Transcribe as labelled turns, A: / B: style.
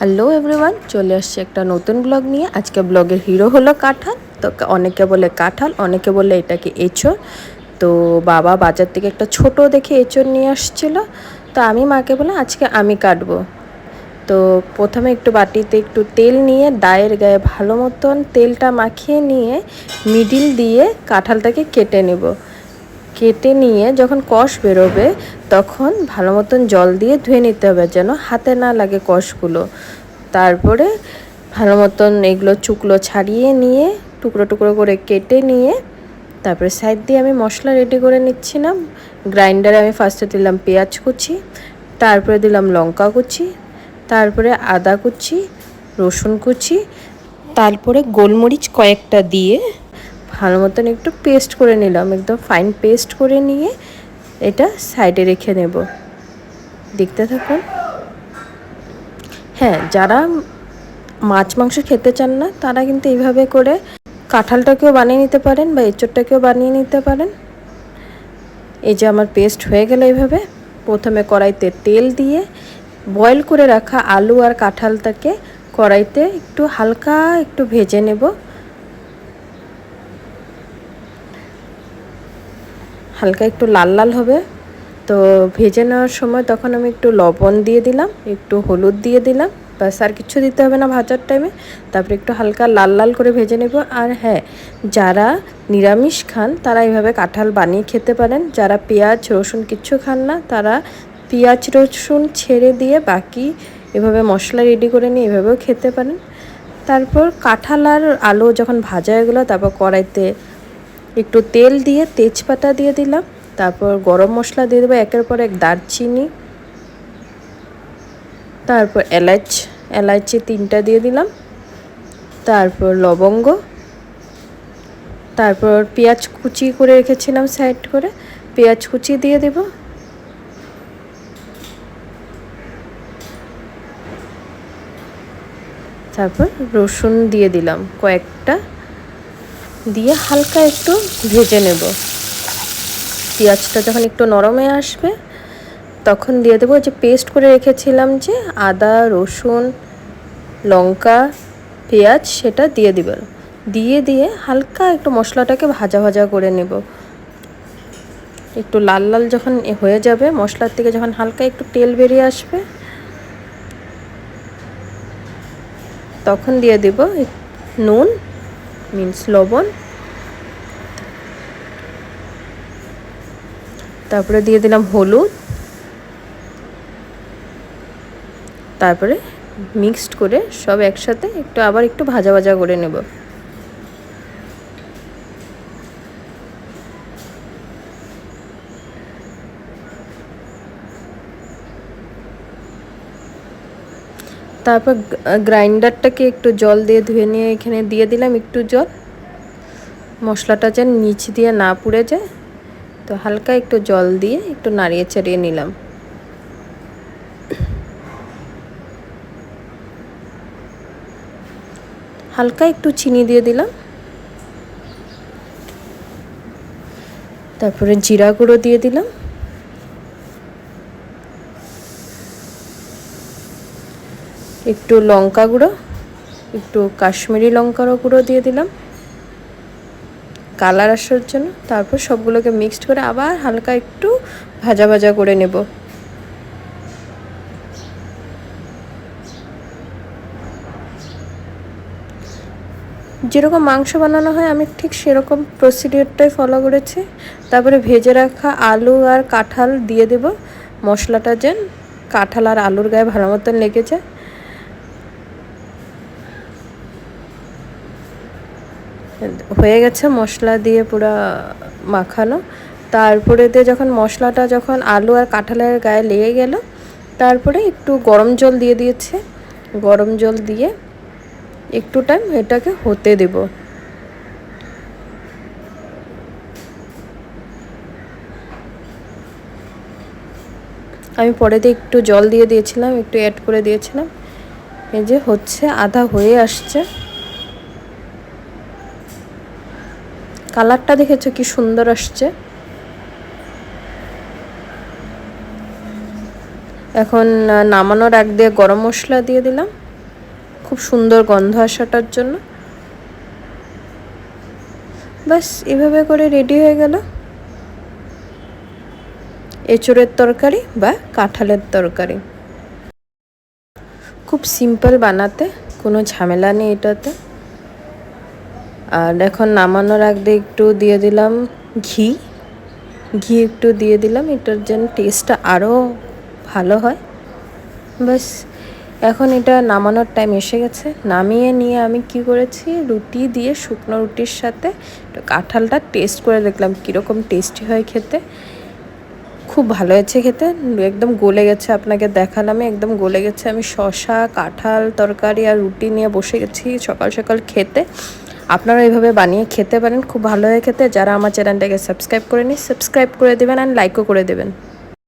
A: Hello everyone চলে আসছে একটা নতুন ব্লগ নিয়ে। আজকে ব্লগের হিরো হলো কাঁঠাল। তো অনেকে বলে কাঁঠাল, অনেকে বলে এটাকে এঁচড়। তো বাবা বাজার থেকে একটা ছোট দেখে এঁচড় নিয়ে আসছিল। তো আমি মাকে বলে আজকে আমি কাটবো। তো প্রথমে একটু বাটিতে একটু তেল নিয়ে, দায়ের গায়ে ভালো মতন তেলটা মাখিয়ে নিয়ে মিডিল দিয়ে কাঁঠালটাকে কেটে নেব। কেটে নিয়ে যখন কষ বেরোবে, তখন ভালো মতন জল দিয়ে ধুয়ে নিতে হবে যেন হাতে না লাগে কষগুলো। তারপরে ভালো মতন এগুলো চুকলো ছাড়িয়ে নিয়ে, টুকরো টুকরো করে কেটে নিয়ে, তারপরে সাইড দিয়ে আমি মশলা রেডি করে নিচ্ছিলাম। গ্রাইন্ডারে আমি ফার্স্টে দিলাম পেঁয়াজ কুচি, তারপরে দিলাম লঙ্কা কুচি, তারপরে আদা কুচি, রসুন কুচি, তারপরে গোলমরিচ কয়েকটা দিয়ে ভালো মতন একটু পেস্ট করে নিলাম, একদম ফাইন পেস্ট করে নিয়ে এটা সাইডে রেখে নেব। দেখতে থাকুন। হ্যাঁ যারা মাছ মাংস খেতে চান না, তারা কিন্তু এইভাবে করে কাঁঠালটাকেও বানিয়ে নিতে পারেন বা এঁচড়টাকেও বানিয়ে নিতে পারেন। এই যে আমার পেস্ট হয়ে গেল এইভাবে। প্রথমে কড়াইতে তেল দিয়ে বয়েল করে রাখা আলু আর কাঁঠালটাকে কড়াইতে একটু হালকা একটু ভেজে নেব। হালকা একটু লাল লাল হবে। তো ভেজে নেওয়ার সময় তখন আমি একটু লবণ দিয়ে দিলাম, একটু হলুদ দিয়ে দিলাম। ব্যাস, আর কিছু দিতে হবে না ভাজার টাইমে তারপরে একটু হালকা লাল লাল করে ভেজে নেব। আর হ্যাঁ যারা নিরামিষ খান, তারা এইভাবে কাঁঠাল বানিয়ে খেতে পারেন। যারা পেঁয়াজ, রসুন কিচ্ছু খান না, তারা পেঁয়াজ, রসুন ছেড়ে দিয়ে বাকি এভাবে মশলা রেডি করে নিয়ে এভাবেও খেতে পারেন। তারপর কাঁঠাল আর আলু যখন ভাজা হয়ে গেলো, তারপর কড়াইতে একটু তেল দিয়ে, তেজপাতা দিয়ে দিলাম। তারপর গরম মশলা দিয়ে দেবো, একের পর এক দারচিনি। তারপর এলাচ এলাচি তিনটা দিয়ে দিলাম। তারপর লবঙ্গ। তারপর পেঁয়াজ কুচি করে রেখেছিলাম সাইড করে। পেঁয়াজ কুচি দিয়ে দেব। তারপর রসুন দিয়ে দিলাম কয়েকটা। দিয়ে হালকা একটু ভেজে নেব। পেঁয়াজটা যখন একটু নরমে আসবে, তখন দিয়ে দেবো যে পেস্ট করে রেখেছিলাম যে আদা, রসুন, লঙ্কা, পেঁয়াজ সেটা দিয়ে দিবেন দিয়ে দিয়ে হালকা একটু মশলাটাকে ভাজা ভাজা করে নেব। একটু লাল লাল যখন হয়ে যাবে, মশলার থেকে যখন হালকা একটু তেল বেরিয়ে আসবে, তখন দিয়ে দেব নুন মিন্স লবণ। তারপরে দিয়ে দিলাম হলুদ। তারপরে মিক্সড করে সব একসাথে একটু আবার একটু ভাজা ভাজা করে নেব। তারপর গ্রাইন্ডারটাকে একটু জল দিয়ে ধুয়ে নিয়ে এখানে দিয়ে দিলাম একটু জল। মশলাটা যেন নিচ দিয়ে না পুড়ে যায়। তো হালকা একটু জল দিয়ে একটু নাড়িয়ে চাড়িয়ে নিলাম। হালকা একটু চিনি দিয়ে দিলাম। তারপরে জিরা গুঁড়ো দিয়ে দিলাম। একটু লঙ্কা গুঁড়ো, একটু কাশ্মীরি লঙ্কারও গুঁড়ো দিয়ে দিলাম। কালার আসার জন্য তারপর সবগুলোকে মিক্সড করে আবার হালকা একটু ভাজা ভাজা করে নেব। যেরকম মাংস বানানো হয়, আমি ঠিক সেরকম প্রসিডিওরটাই ফলো করেছি। তারপরে ভেজে রাখা আলু আর কাঁঠাল দিয়ে দেব। মশলাটা যেন কাঁঠাল আর আলুর গায়ে ভালো মতন লেগে যায় হয়ে গেছে, মশলা দিয়ে পুরো মাখানো। তারপরে দিয়ে যখন মশলাটা যখন আলু আর কাঁঠালের গায়ে লেগে গেল, তারপরে একটু গরম জল দিয়ে দিয়েছে। গরম জল দিয়ে একটু টাইম এটাকে হতে দেব। আমি পরেতে একটু জল দিয়ে দিয়েছিলাম, একটু অ্যাড করে দিয়েছিলাম। এই যে হচ্ছে, আধা হয়ে আসছে। কালারটা দেখেছ কি সুন্দর আসছে? এখন নামানোর আগ দিয়ে গরম মশলা দিয়ে দিলাম। খুব সুন্দর গন্ধ আসাটার জন্য। বাস এভাবে করে রেডি হয়ে গেল। এঁচড়ের তরকারি বা কাঁঠালের তরকারি। খুব সিম্পল বানাতে, কোনো ঝামেলা নেই এটাতে। আর এখন নামানোর আগে একটু দিয়ে দিলাম ঘি। ঘি একটু দিয়ে দিলাম, এটার যেন টেস্টটা আরও ভালো হয়। বাস এখন এটা নামানোর টাইম এসে গেছে। নামিয়ে নিয়ে আমি কি করেছি, রুটি দিয়ে শুকনো রুটির সাথে কাঁঠালটা টেস্ট করে দেখলাম, কীরকম টেস্টি হয় খেতে। খুব ভালো হয়েছে খেতে, একদম গলে গেছে আপনাকে দেখালামে, একদম গলে গেছে। আমি শশা কাঁঠাল, তরকারি আর রুটি নিয়ে বসে গেছি সকাল সকাল খেতে। আপনারা এইভাবে বানিয়ে খেতে পারেন, খুব ভালো হয়ে খেতে। যারা আমার চ্যানেলটাকে সাবস্ক্রাইব করে নিন সাবস্ক্রাইব করে দেবেন অ্যান্ড লাইকও করে দেবেন।